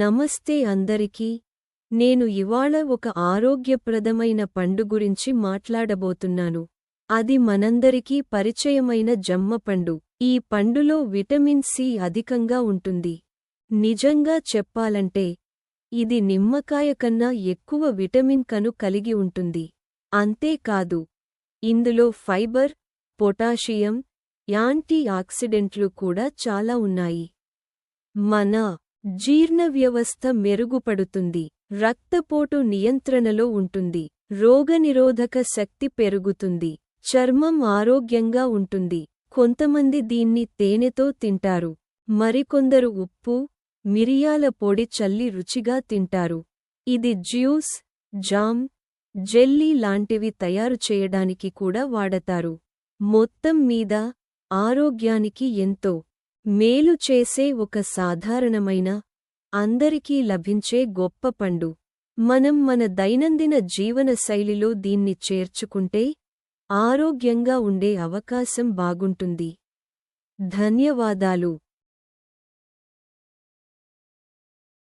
నమస్తే అందరికీ. నేను ఇవాళ ఒక ఆరోగ్యప్రదమైన పండు గురించి మాట్లాడబోతున్నాను. అది మనందరికీ పరిచయమైన జమ్మపండు ఈ పండులో విటమిన్ సి అధికంగా ఉంటుంది. నిజంగా చెప్పాలంటే ఇది నిమ్మకాయ కన్నా ఎక్కువ విటమిన్ కను కలిగి ఉంటుంది. అంతేకాదు ఇందులో ఫైబర్ పొటాషియం యాంటీ ఆక్సిడెంట్లు కూడా చాలా ఉన్నాయి. మన జీర్ణ వ్యవస్థ మెరుగుపడుతుంది రక్తపోటు నియంత్రణలో ఉంటుంది రోగనిరోధక శక్తి పెరుగుతుంది చర్మం ఆరోగ్యంగా ఉంటుంది. కొంతమంది దీన్ని తేనెతో తింటారు మరికొందరు ఉప్పు మిరియాల పొడి చల్లి రుచిగా తింటారు. ఇది జ్యూస్ జామ్ జెల్లీ లాంటివి తయారు చేయడానికి కూడా వాడతారు. మొత్తం మీద ఆరోగ్యానికి ఎంతో మేలు చేసే ఒక సాధారణమైన అందరికీ లభించే గొప్ప పండు. మనం మన దైనందిన జీవన శైలిలో దీన్ని చేర్చుకుంటే ఆరోగ్యంగా ఉండే అవకాశం బాగుంటుంది. ధన్యవాదాలు.